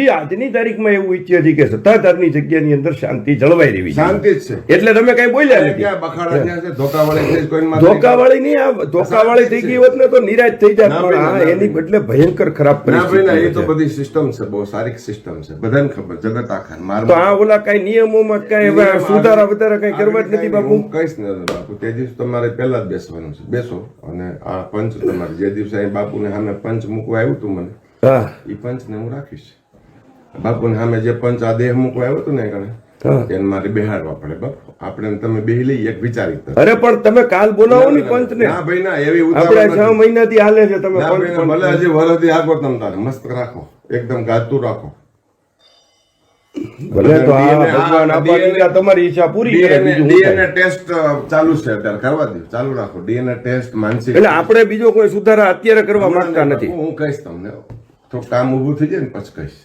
એ આજની તારીખમાં એવું ઈચ્છે છે કે સત્તાધારની જગ્યાની અંદર શાંતિ જળવાઈ રહેવી શાંતિ જ છે. એટલે તમે કઈ બોલ્યા નથી. ધોકાવાળી નહીં. આ ધોકાવાળી થઈ ગઈ હોત ને તો નિરાશ થઈ ના, એની બદલે ભયંકર ખરાબ પરિસ્થિતિ એ તો બધી સિસ્ટમ છે બહુ સારી સિસ્ટમ છે. બધાને ખબર જગત આખા માર તો આ ઓલા કઈ નિયમોમાં કઈ હવે સુધારા વધારા કઈ કરવા જ નથી બાપુ? હું નથી બાપુ તે દિવસ તમારે પહેલા જ બેસવાનું છે. બેસો અને આ પંચ તમારે જે દિવસે અહીં બાપુને સામે પંચ મૂકવા આવ્યું હતું મને હા. એ પંચને હું રાખીશ. બાપુને સામે જે પંચ આ દેહ મૂકવા આવ્યો હતો ને કણે એને મારે બેહાડવા પડે બાપુ. આપણે તમે બેહી લઈ એક વિચારી અરે પણ તમે કાલ બોલાવો ને પંચ ને ના ભાઈ ના એવી આપણે છ મહિનાથી હાલે છે તમે ના ભાઈ પંચ ના, ભલે હજી વરદી આગો તમ તારે મસ્ત રાખો એકદમ ગાતું રાખો. ભલે તો આ ભગવાન આપવા તમારી ઈચ્છા પૂરી કરે બીજું ડીએનએ ટેસ્ટ ચાલુ છે અત્યારે કરવા દો ચાલુ રાખો. ડીએનએ ટેસ્ટ માનસિક એટલે આપણે બીજો કોઈ સુધારા અત્યારે કરવા માંગતા નથી. હું કહીશ તમને તો કામ ઊભું થઈ જાય ને પછી કહીશ.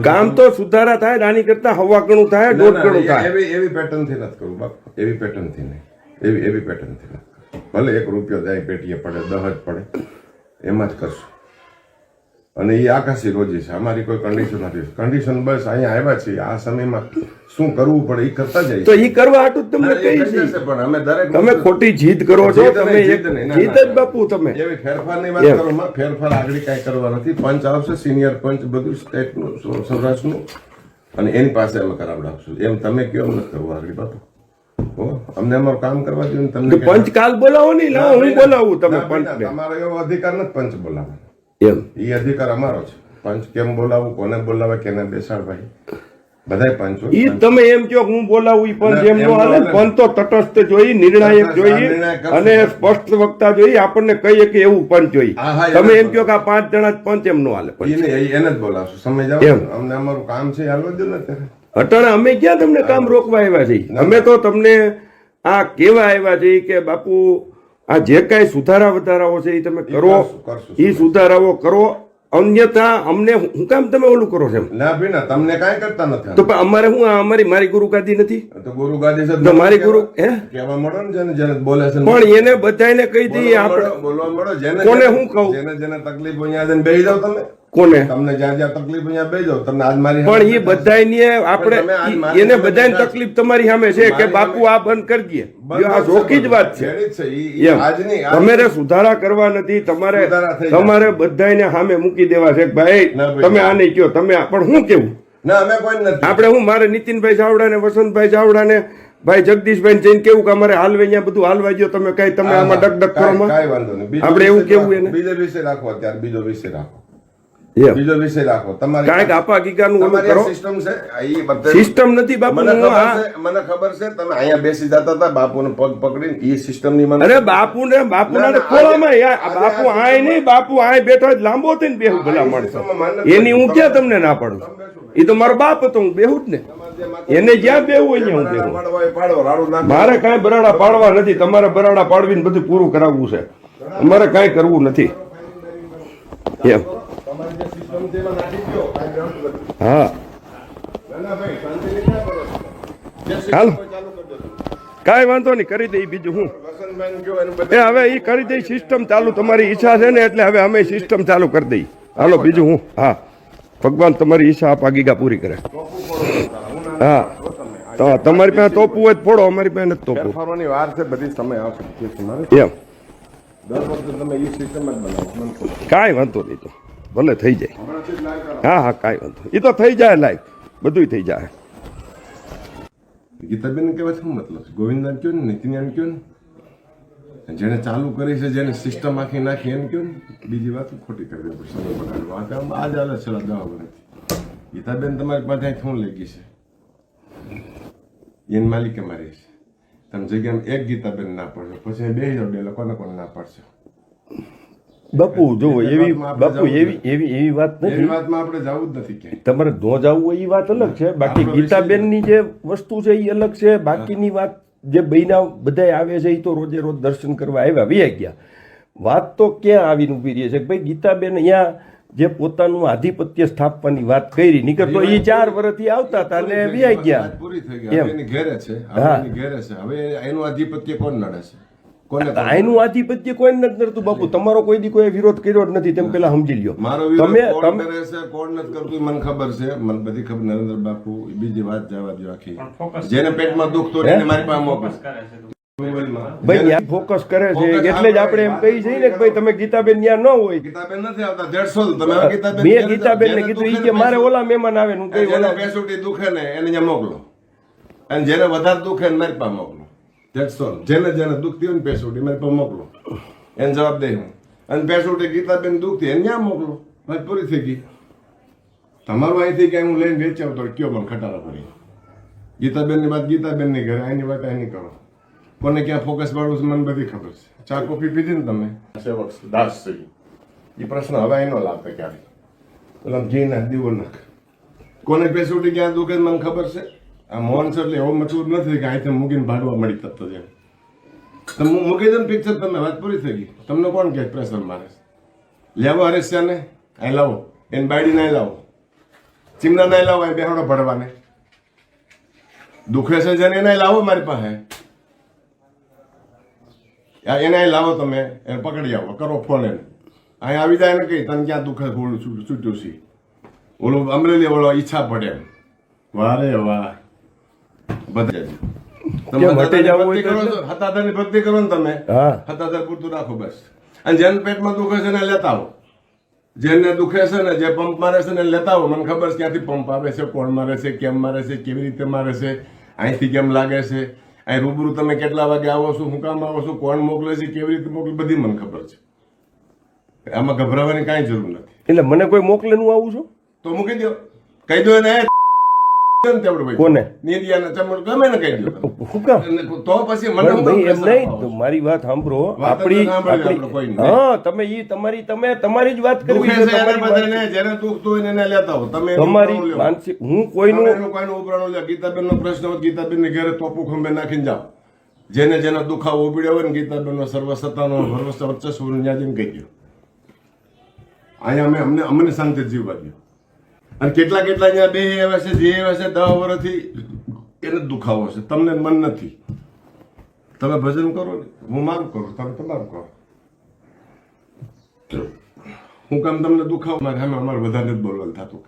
કામ તો સુધારા થાય નાની કરતા હવા ગણું થાય દોઢ ગણું થાય. એવી એવી પેટર્નથી નથી કરવું બાપ. એવી પેટર્નથી નહીં. એવી એવી પેટર્નથી ભલે એક રૂપિયો જાય પેટીએ પડે દહ જ પડે. એમાં જ કરશું. અને એ આકાશી રોજી છે. અમારી કોઈ કન્ડિશન નથી. કન્ડિશન બસ અહીંયા આવ્યા છીએ. આ સમયમાં શું કરવું પડે એ કરતા જાય તો એ કરવા હાટું તમને ના, કહી છે પણ અમે દરેક તમે ખોટી જીદ કરો છો તમે જીદ ના, ના, જ બાપુ તમે. એવી ફેરફારની વાત કરો ફેરફાર આગળ કઈ કરવા નથી. પંચ આવશે સિનિયર પંચ બધું સ્ટેટનું સૌરાષ્ટ્ર સૌરાષ્ટ્રનું. અને એની પાસે અમે કરાવડાવશું એમ તમે કયો અમને નથી કરવું આગળ બાપુ. અમને અમારું કામ કરવા દો તમને પંચ કાલ બોલાવો નહીં હું બોલાવું તમે ના, ના, પંચને. તમારો એવો અધિકાર નથી પંચ બોલાવવાનો. એમ. એ અધિકાર અમારો છે. પંચ કેમ બોલાવું કોને બોલાવે કેને બેસાડ ભાઈ? બધાય પંચો. ઈ તમે એમ કહો કે હું બોલાવું ઈ પંચ એમ નો હાલે. પંચ તો તટસ્થ જોઈ નિર્ણાયક જોઈ અને સ્પષ્ટ વક્તા જોઈ આપણને કહીએ કે એવું પંચ જોઈ. તમે એમ કહો કે આ પાંચ જણા જ પંચ એમ નો હાલે એને એને જ બોલાવશું. સમજાવ અમને અમારું કામ છે હાલવા દો ને અટાણે અમે ક્યાં તમને કામ રોકવા આવ્યા છીએ? અમે તો તમને આ કેવા આવ્યા છીએ કે બાપુ આ જે કાંઈ સુધારા વધારાઓ છે એ તમે કરો. એ સુધારાઓ કરો અન્યથા અમને હું કામ તમે ઓલું કરો છો ના ભાઈ ના તમને કાંઈ કરતા નથી તો અમારે હું અમારી મારી ગુરુ ગાદી નથી? તો ગુરુ ગાદી છે મારી ગુરુ હે? કેવા મળો ને જેને જેને બોલે છે પણ એને બધાને કહી દઈએ આપણે. બોલવા મળો જેને કોને હું કહું? જેને જેને તકલીફ અહીંયા બેસી જાઓ તમે. કોને? તમને જ્યાં જ્યાં તકલીફ અહીંયા બેજો તમને આજ મારી પણ એ બધાને આપણે એને બધાને તકલીફ તમારી સામે છે કે બાપુ આ બંધ કરી દઈએ આ કરશે જ વાત છે. જેની જ છે. ઈ- ઈ એમ. આજની આજ- તમારે સુધારા કરવા નથી. તમારે સુધારા થઈ જાય. તમારે બધાને સામે મૂકી દેવા છે ભાઈ તમે આ કયો તમે પણ હું કેવું? ના અમે કોઈ નથી. આપણે હું? મારે નીતિનભાઈ ચાવડા ને વસંતભાઈ ચાવડા ને ભાઈ જગદીશભાઈ ને જઈને કેવું કે અમારે હાલવે અહીંયા બધું હાલવા ગયો. તમે કઈ તમે આમાં ડક ડક કરો આપણે એવું વિષય કેવું એને? બીજો વિષય રાખો અત્યારે. બીજો વિષય રાખો. બીજો વિષય રાખો તમારી કાંઈક આપા ગીગાનું ઓલું કરો સિસ્ટમ છે આ બધે- સિસ્ટમ નથી બાપુ મને હું ખબર છે મને ખબર છે તમે અહીંયા બેસી જતા હતા બાપુને પગ પકડીને ઈ સિસ્ટમની મને અરે બાપુ ને બાપુ ના, ના ના, ખોળામાં યાર બાપુ આય નહીં બાપુ આય બેઠો લાંબો થઈને બેહું ભલા માણસો એની હું ક્યાં તમને ના પાડું એ તો મારો બાપ હતો હું બેહું જ ને એને જ્યાં બેહું હોય હું બેહું. મારે કાંઈ બરાડા પાડવા નથી તમારે બરાડા પાડવીને બધું પૂરું કરાવવું છે અમારે કાંઈ કરવું નથી એમ તમારી જે સિસ્ટમ છે એમાં નાખી દ્યો. કાંઈ હા. ના, ભાઈ, શાંતિથી કરો? હાલો. ચાલુ દેજો. કાંઈ વાંધો નહીં કરી દઈ બીજું હું. એ હવે એ કરી દઈ સિસ્ટમ ચાલુ તમારી ઈચ્છા છે ને એટલે હવે અમે સિસ્ટમ ચાલુ કરી દઈ. હાલો બીજું હું. હા. ભગવાન તમારી ઈચ્છા આપ આગીગા પૂરી કરે. હું તો તમારી પાસે તોપવું હોય ફોડો અમારી પાસે નથી તોપવું ફરવાની વાર છે બધી સમય આવશે. એમ. દર વખતે તમે એ સિસ્ટમ જ બનાવો. કાંઈ વાંધો નહીં તો. ભલે થઈ જાય. હા હા, કાંઈ વાંધો એ તો થઈ જાય લાઈક. બધું થઈ જાય. ગીતાબેન કહેવાય શું મતલબ ગોવિંદ ગોવિંદાન કયો ને, નીતિન કયો ને? જેને ચાલુ કરી છે જેને સિસ્ટમ આખી નાખી, એમ કયો ને? બીજી વાત ખોટી કરી દે પછી. સમય બગાડવો. આ જ આજ હાલે છે દવા વર્ષથી ગીતાબેન તમારી પાસે શું લઈ ગઈ છે. એની માલિકે મારી છે. તમે જગ્યામાં એક ગીતાબેન ના પડશો, પછી બે બે લોકોને કોને ના પાડશો? બાપુ જો એવી બાપુ એવી એવી એવી વાત નથી. વાતમાં આપણે જવું જ નથી તમારે નો જવું હોય એ વાત અલગ છે. બાકી ગીતાબેનની જે વસ્તુ છે એ અલગ છે. બાકીની વાત જે બૈના બધા આવે છે એ તો રોજે રોજ દર્શન કરવા આવ્યા વી ગયા. વાત તો ક્યાં આવીને ઊભી રહી છે? કે ભાઈ ગીતાબેન અહીંયા જે પોતાનું આધિપત્ય સ્થાપવાની વાત કરી નીકળતો એ ચાર વર્ષથી આવતા હતા અને વી ગયા. પૂરી થઈ ગયા એની ઘેરે છે. ઘેરે છે. હવે એનું આધિપત્ય કોણ નડે છે? આનું આધિપત્ય કોઈ નથી કરતું બાપુ. તમારો કોઈ દી કોઈ વિરોધ કર્યો જ નથી તેમ પેલા સમજી લ્યો. મારો વિરોધ તમે કોણ તમે કરે છે કોણ નથી કરતું મને ખબર છે. મને બધી ખબર નરેન્દ્ર બાપુ બીજી વાત જવા દો આખી. જેને પેટમાં દુખ તો એને મારી પાસે મોકલ. ભાઈ ફોકસ કરે છે. એટલે જ આપણે એમ કહી છીએ ને કે ભાઈ તમે ગીતાબેન ત્યાં ન હોય. ગીતાબેન નથી આવતા દેડસો તમે ગીતાબેન મેં ગીતાબેન ને કીધું કે મારે ઓલા મહેમાન આવે હું કઈ જેને ઓલા બેસુટી દુખે ને એને ત્યાં મોકલો. અને જેને વધારે દુખે ને મારી પાસે મોકલો. That's ઓલ જેને જેને દુઃખ થયું ને પેસુટી મારી પાસે મોકલો. એને જવાબ દે હું. અને પેસુટી ગીતાબેન થયું. એને ત્યાં મોકલો? મારી પૂરી થઈ ગઈ. તમારું અહીંથી ક્યાંય હું લઈને વેચાવ તો કયો પણ ખટારા પડી ગીતાબેનની વાત ગીતાબેનની ઘરે. એની વાત આની કરો. કોને ક્યાં ફોકસ વાળું છે મને બધી ખબર છે. ચા કોફી પીધી ને તમે? સેવક દાસ છે. એ પ્રશ્ન હવે એનો લાભ ક્યારે પેલા ઘી નાખ દીવો નાખ. કોને પેસુટી ક્યાં દુઃખે મને ખબર છે? આ મોહન સર એટલે એવો મચૂર નથી કે અહીંથી મૂકીને ભાડવા મળી શકતો છે તમે મૂકી દો પિક્ચર તમે વાત પૂરી થઈ ગઈ. તમને કોણ કહે પ્રેશર મારે? લેવો હરેશ્યાને અહીં લાવો. એને બાયડી નહીં લાવો. ચીમના નહીં લાવો એ બેહાડો ભરવાને. દુખે છે જેને એને લાવો મારી પાસે. એને લાવો તમે, એને પકડી આવો, કરો ફોન એને. અહીં આવી જાય ને કઈ, તને ક્યાં દુખે ચૂટ્યું છે ઓલું અમરેલી ઓલો ઈચ્છા પડે વારે વાહ. બધા તમે હટી જવું હોય તો કરો ભક્તિ કરો ને તમે? હા. હતાદાર પૂરતું રાખો બસ. અને જેને પેટમાં દુખે છે ને લેતા આવો. જેને દુખે છે ને જે પંપ મારે છે ને લેતા આવો. મને ખબર છે ક્યાંથી પંપ આવે છે કોણ મારે છે કેમ મારે છે કેવી રીતે મારે છે અહીંથી કેમ લાગે છે. અહીં રૂબરૂ તમે કેટલા વાગે આવો છો હું કામ આવો છો કોણ મોકલે છે કેવી રીતે મોકલે બધી મને ખબર છે. આમાં ગભરાવાની કાંઈ જરૂર નથી. એટલે મને કોઈ મોકલે નું આવું છું? તો મૂકી દો કહી દો એને. કોને? ગમે ને કહી દો તો પછી મને એમ નહીં. મારી વાત સાંભળો આપણી. હા તમે ઈ તમારી તમે તમારી જ વાત કરવી છે તમારી જેને દુખતું હોય ને એને લેતા આવો. તમે તમારી માનસિક હું કોઈનું કોઈનું ઉપરાણું લ્યો. ગીતાબેનનો પ્રશ્ન હોય ગીતાબેનને ઘરે તોપું ખંભે નાખીને જાઓ જેને જેનો દુખાવો ઉભડ્યો હોય ને ગીતાબેનનો સર્વસત્તાનો ભરવસ્ત વર્ચસ્વ ત્યાં જઈને કહી ગયો અહીંયા અમે અમને અમને શાંતિ જીવવા દો અને કેટલા કેટલા અહીંયા બે એવા છે, જે એવા છે દસ વર્ષથી એને દુખાવો છે. તમને મન નથી. તમે ભજન કરો ને, હું મારું કરું, તમે તમારું કરો. હું કામ તમને દુખાવો મારે સામે અમારે વધારે જ બોલવાનું થતું.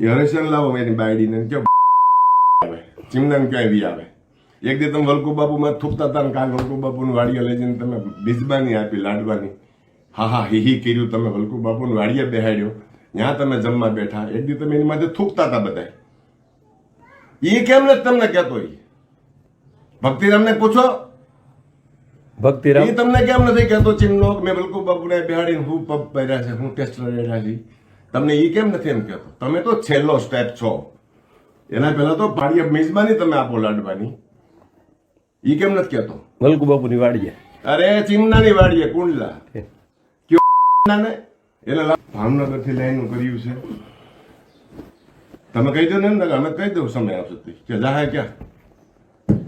એ હરેશન લાવો, એની બાયડીને કે આવે? ચીમનાને ક્યાંય વી આવે? એક દી તમે વલકુ બાપુ માં થૂકતા હતા ને કાલ વલ્કુ બાપુની વાડીએ લઈ જઈને તમે બીજબાની આપી, લાડવાની. હા હા હિ હિ કર્યું તમે વલકુ બાપુની વાડીએ બેહાડ્યો. ત્યાં તમે જમવા બેઠા. એક દી તમે એની માથે થૂકતા હતા બધા એ કેમ નથી તમને કહેતો ઈ? ભક્તિરામને પૂછો. ભક્તિરામ? એ તમને કેમ નથી કહેતો ચીમનો? મેં બિલકુલ બાપુને બેહાડીને હું પગ પહેર્યા છે હું ટેસ્ટ રહેલા છે. તમને એ કેમ નથી એમ કહેતો? તમે તો છેલ્લો સ્ટેપ છો. એના પહેલા તો પાડીએ મેજબાની તમે આપો લાડવાની. એ કેમ નથી કહેતો? મલકુ બાપુની વાડીએ. અરે ચીમનાની વાડીએ કુંડલા. એટલે ભાવનગરથી લઈને કર્યું છે. તમે કહી દો ને એમ અમે કહી દઉં સમય આવશે. કે જાહે ક્યાં?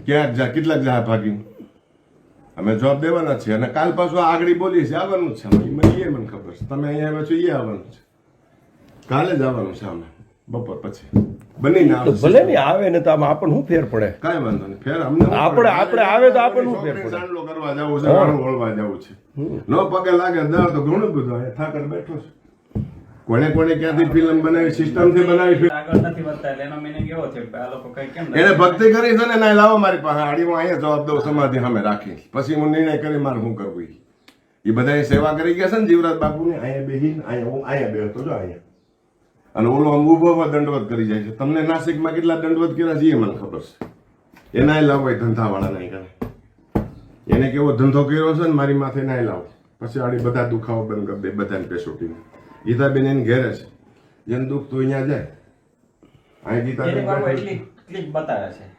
ક્યાં જા કેટલાક જાહે ભાગી અમે જવાબ દેવાના છે અને કાલ પાછું આગળ બોલીએ છીએ આવવાનું છે. એ મને ખબર છે. તમે અહીંયા આવ્યા છો, એ આવવાનું છે. કાલે જ આવવાનું છે અમે. બપોર પછી. બનીને તો ભલે ને આવે ને તો આમાં આપણને શું ફેર પડે? કાંઈ વાંધો નહીં. ફેર અમને આપણે- આપણે આવે તો આપણને શું ફેર પડે? ચાંદલો કરવા જવું છે વાળું વળવા જવું છે. ન પગે લાગે દર તો ઘણું બધું અહીંયા થાકર બેઠો છે. કોને કોને ક્યાંથી ફિલ્મ બનાવી સિસ્ટમથી બનાવી film. આગળ નથી વધતા એટલે એનો meaning એવો થયો આ લોકો કઈ કેમ એને ભક્તિ કરી છે ને ના લાવો મારી પાસે આડી હું અહીંયા જવાબ દઉં સમાધિ સામે રાખી પછી હું નિર્ણય કરી મારે શું કરવું એ બધા સેવા કરી ગયા છે ને જીવરાજ બાપુની અહીંયા બેહીને અહીંયા હું અહીંયા બેહતો જો અહીંયા. અને ઓલો આમ ઊભો દંડવત કરી જાય છે. તમને નાસિકમાં કેટલા દંડવત કર્યા છે એ મને ખબર છે. એના લાવો એ ધંધાવાળા નહીં કરે એને કેવો ધંધો કર્યો છે ને મારી માથે નાય લાવો. પછી આડી બધા દુખાવો બંધ કરી દે બધાને પેસોટીને. ગીતાબેન એને ઘેરે છે. જેને દુઃખ તો અહીંયા જાય. અહીં ગીતાબેન click બતાવે છે.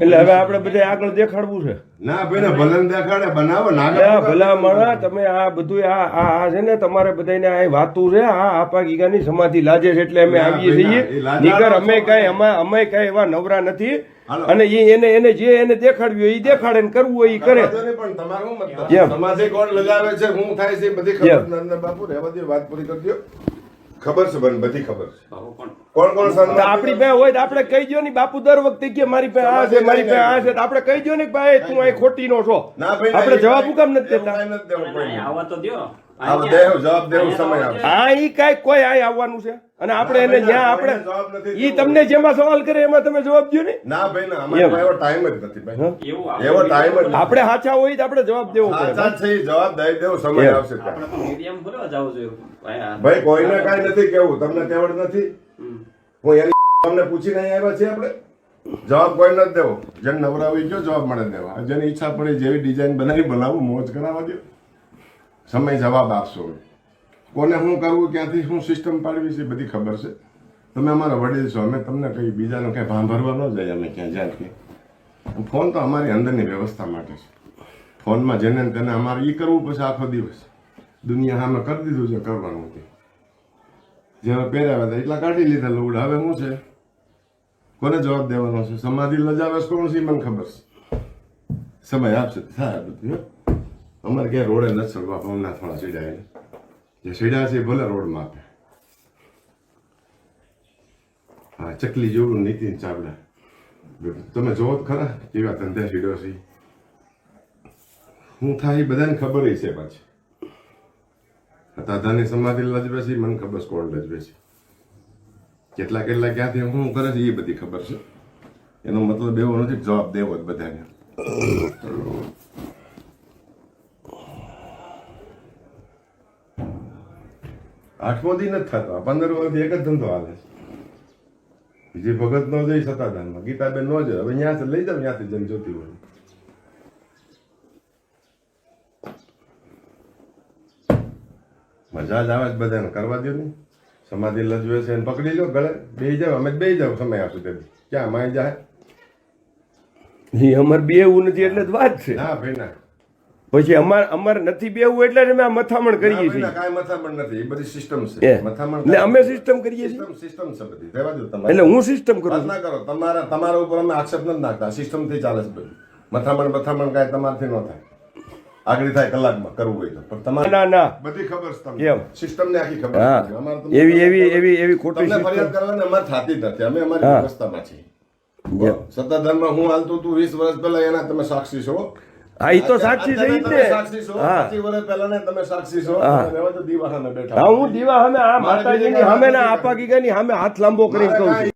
એટલે હવે આપણે બધા આગળ દેખાડવું છે. ના ભાઈ ભલન દેખાડે બનાવો નાગર ભલા માણા તમે આ બધું આ આ આ છે ને તમારે બધાને આ વાતું છે આ આપા ગીગાની સમાધિ લાજે છે એટલે અમે આવીએ છીએ. નીકર અમે કઈ અમે અમે કઈ એવા નવરા નથી. અને એ એને એને જે એને દેખાડ્યું હોય એ દેખાડે ને કરવું હોય એ કરે. પણ તમારું મતલબ? સમાધિ કોણ લગાવે છે હું થાય છે બધી ખબર બાપુ રે બધી વાત પૂરી કરી દો ખબર છે બન બધી ખબર છે. કોણ? કોણ સંત આપણી પાસે હોય તો આપણે કહી દો ને બાપુ દર વખતે કે મારી પાસે આ છે મારી પાસે આ છે તો આપણે કહી દો ને ભાઈ તું અહીં ખોટીનો છો. આપણે જવાબ હું કામ નથી દેતા? ના. ના, આવવા તો દ્યો. જવાબ દેવો, સમય તો આપો. આ ઈ કાંઈ કોઈ અહીં આવવાનું છે. અને આપણે એને જ્યાં આપણે ઈ તમને જેમાં સવાલ કરે એમાં તમે જવાબ દો ને. ના ભાઈ ના અમારે એવો ટાઈમ જ નથી ભાઈ. એવો ટાઈમ જ આપણે સાચા હોય તો આપણે જવાબ દેવો પડે. સાચા છે જવાબ દઈ દેવો સમય આવશે આપણે મીડિયમ ભરવા જવું જોઈએ. ભાઈ કોઈને કાઈ નથી કેવું તમને તેવડ નથી. હું એની તમને પૂછીને અહીં આવ્યા છીએ આપણે. જવાબ કોઈ નથી દેવો. જેને નવરા હોય ગયો જવાબ મળે દેવા. જેની ઈચ્છા પડે જેવી ડિઝાઇન બનાવી બનાવું મોજ કરાવવા દો સમય જવાબ આપશો. કોને શું કરવું, ક્યાંથી શું સિસ્ટમ પાડવી છે બધી ખબર છે. તમે અમારા વડીલ છો, અમે તમને કંઈ બીજાનો કંઈ ભાંભરવા ન જાય, અમે ક્યાં જાય કે ફોન તો અમારી અંદરની વ્યવસ્થા માટે છે. ફોનમાં જેને તેને અમારે એ કરવું પછી આખો દિવસ. દુનિયા સામે કરી દીધું છે, કરવાનું તે જેવા પહેર્યા હતા, એટલા કાઢી લીધા લુગડા. હવે શું છે? કોને જવાબ દેવાનો છે? સમાધિ લજાવે છે, કોણ છે મને ખબર છે. સમય આપશે. થાય બધું હો. અમારે ક્યાં રોડે નથી ચડવા પવનના થોડા સીડા એને જે સીડા છે એ ભલે રોડમાં આપે. હા, ચકલી જેવું નીતિન ચાવડા. તમે જોવો ખરા કેવા ધંધા સીડો છે. હું થાય બધાને ખબર છે પાછી. દાદાની સમાધિ લજવે છે, મને ખબર કોણ લજવે છે. કેટલા કેટલા ક્યાંથી શું કરે છે એ બધી ખબર છે. એનો મતલબ એવો નથી જવાબ દેવો જ બધાને. આઠમો દી નથી થતો. પંદર વર્ષથી એક જ ધંધો હાલે છે. બીજી ભગત નો જઈ સતાધાનમાં ગીતાબેન નો જાય. હવે ત્યાંથી લઈ જાવ ત્યાંથી જેમ જોતી હોય. મજા જ આવે જ બધાને. કરવા દો ને. સમાધિ લજવે છે એને પકડી લો ગળે. બે જાવ અમે બે જાવ સમય આપી તેથી ક્યાં? માય જાય. એ અમર બે એવું નથી એટલે જ વાત છે. ના ભાઈ ના. પછી અમાર અમાર નથી બેવું એટલે અમે આ મથામણ કરીએ છીએ. કાંઈ મથામણ નથી. એ બધી સિસ્ટમ છે. મથામણ એટલે અમે સિસ્ટમ કરીએ છીએ. સિસ્ટમ સિસ્ટમ છે બધી. રહેવા દો તમારે. એટલે હું સિસ્ટમ કરું ના કરો. તમારા તમારા ઉપર અમે આક્ષેપ નથી નાખતા. સિસ્ટમથી ચાલે છે બધું. મથામણ મથામણ કાંઈ તમારથી ન થાય. આગળ થાય કલાકમાં કરવું હોય તો. પણ તમારે ના ના. બધી ખબર છે. તમને. સિસ્ટમ ને આખી ખબર છે. અમારે એવી એવી એવી એવી ખોટી તમને ફરિયાદ કરવાની અમારે થતી નથી. અમે અમારી. વ્યવસ્થામાં છીએ. સત્તાધારમાં હું હાલતો તું વીસ વર્ષ પહેલા એના તમે સાક્ષી છો. હા એ તો સાક્ષી છે ઈ જ સાક્ષી ને હા. તમે સાક્ષી છો. હા. હા દીવા સામે આ માતાજીની સામે ના આપા ગીગાની સામે હાથ લાંબો કરીને કહું છું. કાંઈ